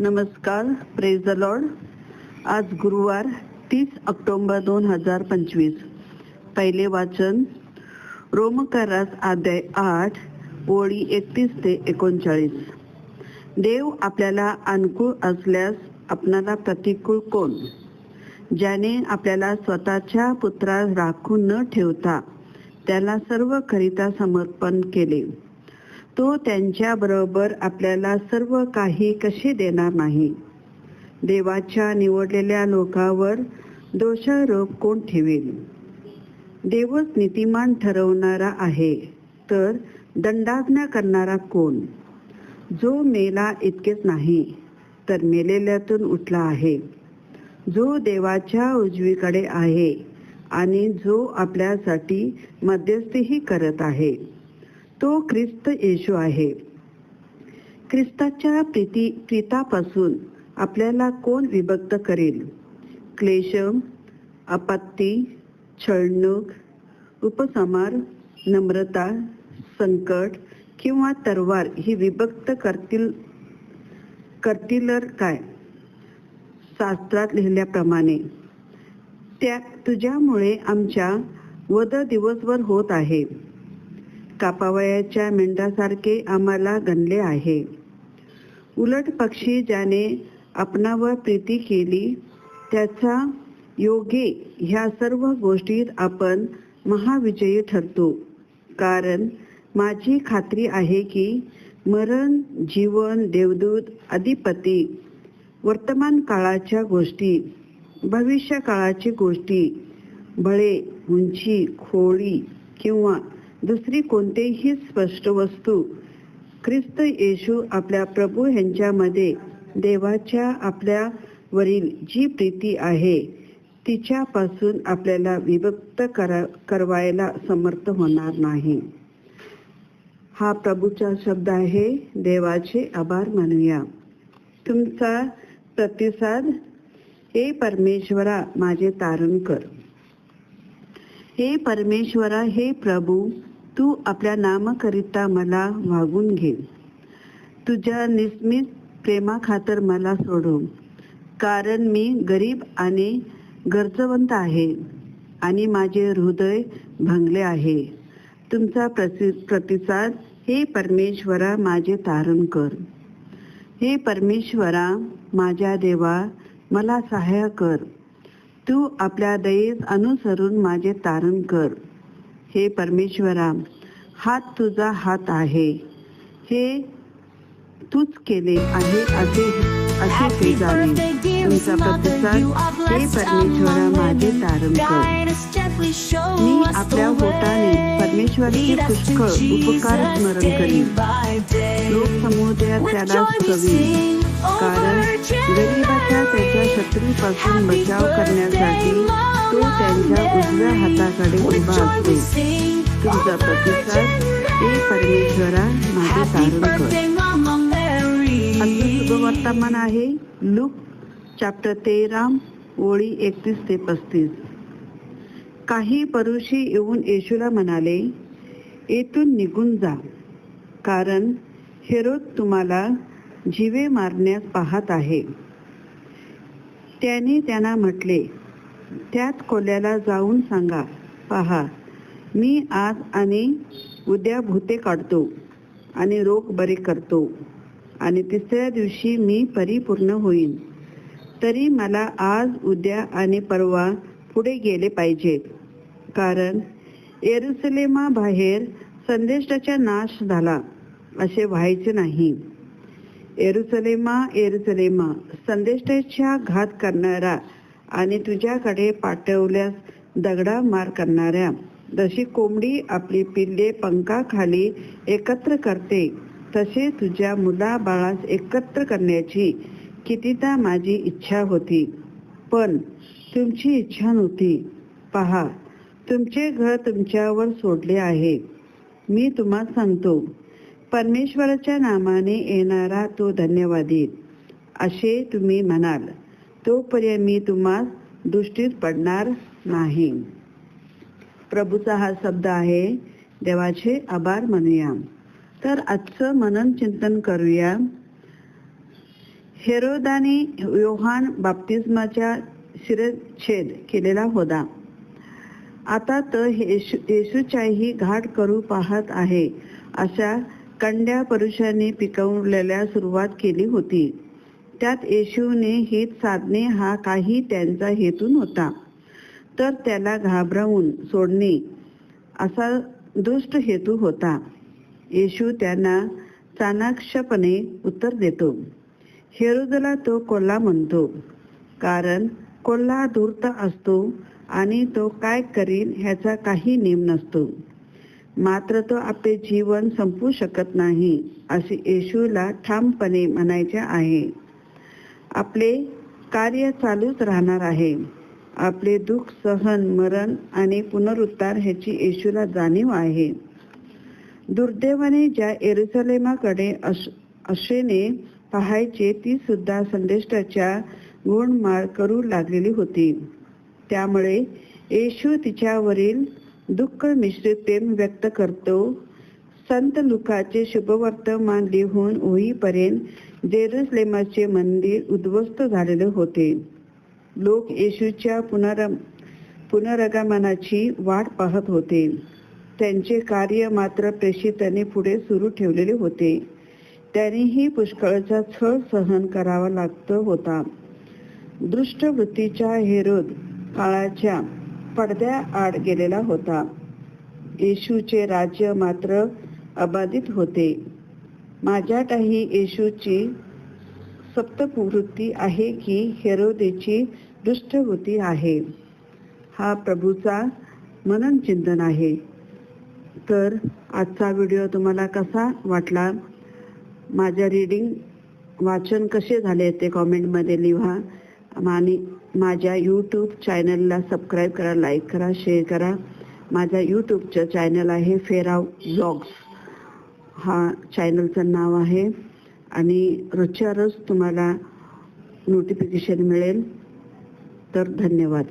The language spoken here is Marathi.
नमस्कार. प्रेज द लॉर्ड आज गुरुवार तीस ऑक्टोबर दोन हजार पंचवीस. पहिले वाचन रोमकारास अध्याय आठ ओळी एकतीस ते एकोणचाळीस. देव आपल्याला अनुकूल असल्यास आपणाला प्रतिकूल कोण? ज्याने आपल्याला स्वतःच्या पुत्रास राखून न ठेवता त्याला सर्व करिता समर्पण केले. तो त्यांच्याबरोबर आपल्याला सर्व काही कसे देणार नाही? देवाच्या निवडलेल्या लोकावर दोषारोप कोण ठेवेल? देवच नीतिमान ठरवणारा आहे तर दंडाज्ञा करणारा कोण? जो मेला इतकेच नाही तर मेलेल्यातून उठला आहे. जो देवाच्या उजवीकडे आहे आणि जो आपल्यासाठी मध्यस्थीही करत आहे. तो ख्रिस्त येशू आहे. ख्रिस्ताच्या प्रीती प्रीतापासून आपल्याला कोण विभक्त करेल? क्लेश आपत्ती छळणूक उपसमार नम्रता संकट किंवा तरवार ही विभक्त करतील करतील काय? शास्त्रात लिहिल्याप्रमाणे त्या तुझ्यामुळे आमच्या वध दिवसभर होत आहे. कापावयाच्या मेंढासारखे आम्हाला गणले आहे. उलट पक्षी ज्याने आपणावर प्रीती केली त्याचा योगे ह्या सर्व गोष्टीत आपण महाविजयी ठरतो. कारण माझी खात्री आहे की मरण जीवन देवदूत अधिपती वर्तमान काळाच्या गोष्टी भविष्य काळाची गोष्टी बळे उंची खोळी किंवा दुसरी कोणतेही स्पष्ट वस्तू. ख्रिस्त येशू आपल्या प्रभू यांच्यामध्ये देवाच्या आपल्यावरील जी प्रीती आहे तिच्यापासून आपल्याला विभक्त करा करवायला समर्थ होणार नाही. हा प्रभूचा शब्द आहे देवाचे आभार मानूया. तुमचा प्रतिसाद हे परमेश्वरा माझे तारण कर. हे परमेश्वरा हे प्रभू तू आपल्या नामकरिता मला वागून घे. तुझ्या निस्मित प्रेमाखातर मला सोडव. कारण मी गरीब आणि गरजवंत आहे आणि माझे हृदय भंगले आहे. तुमचा प्रसि प्रतिसाद हे परमेश्वरा माझे तारण कर. हे परमेश्वरा माझ्या देवा मला सहाय्य कर. तू आपल्या दयेस अनुसरून माझे तारण कर. हे परमेश्वरा हात तुझा हात आहे. हे तूच केले आहे असे असे ते जाणे. तुमचा प्रतिसाद हे परमेश्वरा माझे तारण कर. मी आपल्या होटाने परमेश्वराचे पुष्कळ उपकार स्मरण करीन. लोक समुदायात त्याला कवी कारण गरीबाच्या त्याच्या शत्रूपासून बचाव करण्यासाठी तो त्यांच्या उजव्या हाताकडे उभा असतो. तुमचा प्रतिसाद हे परमेश्वरा माझे तारण कर वर्तमान आहे लुक चॅप्टर तेरा ओळी एकतीस ते पस्तीस. काही परुषी येऊन येशूला म्हणाले येथून निघून जा. कारण हेरोद तुम्हाला जीवे मारण्यास पाहत आहे. त्याने त्यांना म्हटले त्यात कोल्याला जाऊन सांगा. पहा मी आज आणि उद्या भूते काढतो आणि रोग बरे करतो आणि तिसऱ्या दिवशी मी परिपूर्ण होईन. तरी मला आज उद्या आणि परवा पुढे गेले पाहिजेत कारण एरुसलेमा बाहेर संदेशाचा नाश झाला असे व्हायचे नाही. एरुसलेमा एरुसलेमा. संदेष्टेच्या घात करणारा आणि तुझ्याकडे पाठवल्यास दगडा मार करणाऱ्या. जशी कोंबडी आपली पिल्ले पंखाखाली एकत्र करते तसे तुझ्या मुला बाळास एकत्र करण्याची कितीदा माझी इच्छा होती. पण तुमची इच्छा नव्हती. पहा तुमचे घर तुमच्यावर सोडले आहे. मी तुम्हाला सांगतो परमेश्वराच्या नामाने येणारा तो धन्यवादी असे तुम्ही म्हणाल. तोपर्यंत मी तुम्हा दृष्टीत पडणार नाही. प्रभूचा हा शब्द आहे देवाचे आभार म्हणूया तर आजचं मनन चिंतन करूया. हेरोदाने योहान बाप्तिस्माच्या शिरच्छेद केलेला होता. आता तर येशू येशूच्याही घाट करू पाहत आहे अशा कंड्या पुरुषांनी पिकवलेल्या सुरुवात केली होती. त्यात येशूने हित साधणे हा काही त्यांचा हेतू नव्हता. तर त्याला घाबरवून सोडणे असा दुष्ट हेतू होता. येशू त्यांना चाणाक्षपणे उत्तर देतो. हेरुदला तो कोल्हा म्हणतो कारण कोल्हा धूर्त असतो आणि तो काय करील ह्याचा काही नेम नसतो. मात्र तो आपले जीवन संपवू शकत नाही असे येशूला ठामपणे म्हणायचे आहे. आपले कार्य चालूच राहणार आहे. आपले दुःख सहन मरण आणि पुनरुत्तार ह्याची येशूला जाणीव आहे. दुर्दैवाने ज्या एरुसलेमाकडे अश आशेने पाहायचे ती सुद्धा संदेष्टाच्या गुणमाळ करू लागलेली होती. त्यामुळे येशू तिच्यावरील दुःख मिश्रित प्रेम व्यक्त करतो. संत लुकाचे शुभवर्तमान लिहून होईपर्यंत जेरुसलेमाचे मंदिर उद्ध्वस्त झालेले होते. लोक येशूच्या पुनर पुनरागमनाची वाट पाहत होते. त्यांचे कार्य मात्र प्रेषितांनी पुढे सुरू ठेवलेले होते. त्यांनीही पुष्कळचा छळ सहन करावा लागत होता. दृष्टवृत्तीच्या हेरोद काळाच्या पडद्याआड गेलेला होता. येशूचे राज्य मात्र अबाधित होते. माझ्यातही येशूची सप्तवृत्ती आहे की हेरोदेची दुष्टवृत्ती आहे. हा प्रभूचा मनन चिंतन आहे. तर आजचा व्हिडिओ तुम्हाला कसा वाटला? माझ्या रीडिंग वाचन कसे झाले ते कॉमेंटमध्ये लिहा. आणि माझ्या यूट्यूब चॅनलला सबस्क्राईब करा लाईक करा शेअर करा. माझ्या यूट्यूबचं चॅनल आहे फेराव ब्लॉग्स हा चॅनलचं नाव आहे. आणि रोजच्या रोज तुम्हाला नोटिफिकेशन मिळेल. तर धन्यवाद.